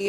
এ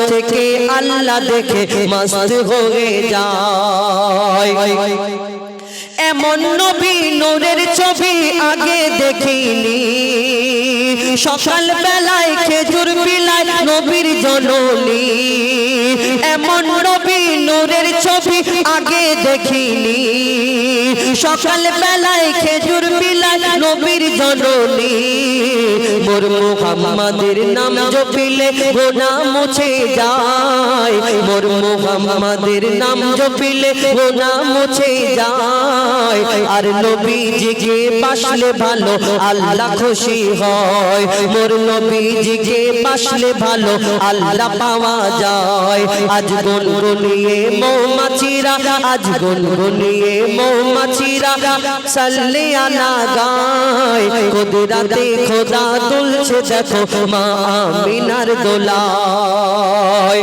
থেকে আল্লাহ দেখে মস্ত হয়ে যায়। এমন নবী নূরের ছবি আগে দেখিনি। সকাল বেলায় খেজুর বিলায় নবীর জননী। এমন নবী নূরের ছবি দেখিনি সকাল বেলায় খেজুর বিলায় নবীর জননী। মোর মুহাম্মাদের নাম জপিলে গোনা মুছে যায়। মোর মুহাম্মাদের নাম জপিলে গোনা মুছে যায়। আর নবীজিকে পাশলে ভালো আল্লাহ খুশি হয়। মোর নবীজিকে পাশলে ভালো আল্লাহ পাওয়া যায়। আজ গুনগুনিয়ে মৌমাছিরা আজ গুনগুনিয়ে মৌমাছিরা সাল্লে আলা গায়। কুদরাতে খোদা তুলছে দেখো মা আমিনার দোলায়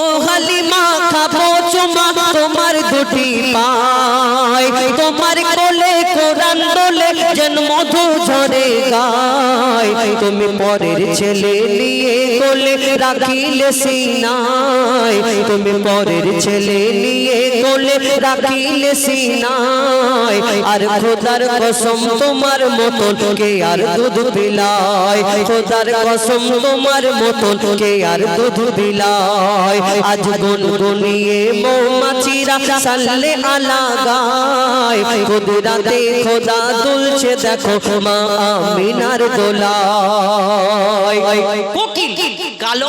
ও হালিমা, খাব চুমা, তোমার দুটি পায়। তোমার কোলে কোরআন দোলে যেন মধু ঝরে গায়। তুমি পরের ছেলে নিয়ে কোলে রাখিলে সিনায়। তুমি পরের ছেলে নিয়ে কোলে রাখিলে সিনায়। আর খোদার কসম তোমার মতন কে আর দুধ পিলায়? খোদার কসম তোমার মতন কে আর দুধ পিলায়? আজ গুনগুনিয়ে মৌমাছিরা সাল্লে আলা গায়। কুদরাতে খোদা দুলছে দেখো মা আমিনার দোলায়। কোকিল, কালো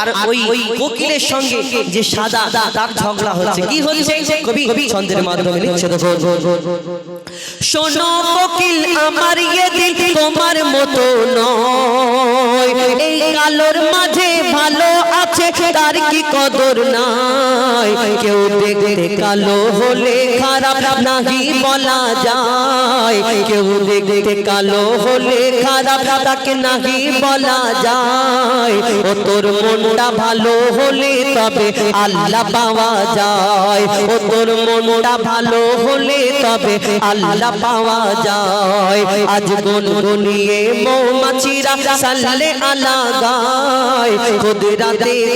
আর ওই ওই কোকিলের সঙ্গে যে সাদা, তার ঝগড়া হচ্ছে। ছন্দের মাধ্যমে কোকিল, আমার মতো নয়। এই কালোর মাঝে ভালো আছে তার কি কদর নাই? কেউ দেখতে কালো হলে খারাপ নাহি বলা যায়। কেউ দেখতে কালো হলে খারাপ তাকে নাহি বলা যায়। ও তোর মনটা ভালো হলে তবে আল্লাহ পাওয়া যায়। ও তোর মনটা ভালো হলে তবে আল্লাহ পাওয়া যায়। আজ গুনগুনিয়ে মৌমাছিরা সাল্লে আলা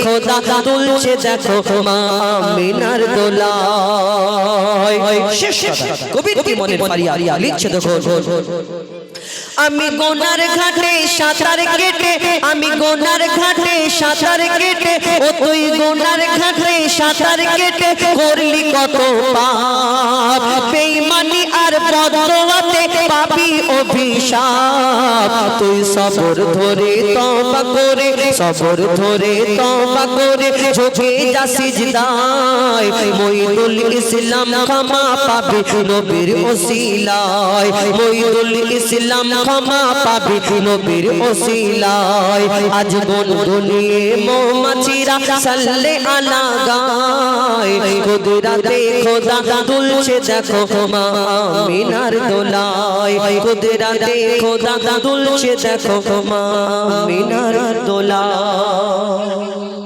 খোদা তুলছে, দেখো মা আমিনার দোলায়। কবির কি মনে ফারিয়া লিখছে দেখো আমি গোনার ঘাটে সাঁতার কেটে, আমি গোনার ঘাটে সাঁতার কেটে, ও তুই গোনার ঘাটে সাঁতার কেটে করলি কত পাপ। বেঈমানি আর বদওয়াতে পাবি অভিশাপ। তুই সবর ধরে তওবা করে, সবর ধরে তওবা করে, ঝুঁকে যা সিজদায়। মইদুল ইসলাম ক্ষমা পাবি নবীর ওসিলায়। মইদুল ইসলাম ক্ষমা পাবি নবীর ওসিলায়। আজ গুনগুনিয়ে মৌমাছিরা সাল্লে আলা গায়। কুদরাতে খোদা তুলছে দেখো মা আমিনার দোলায়। কুদরাতে দাদা দুলছে দেখো মা মিনার দোলায়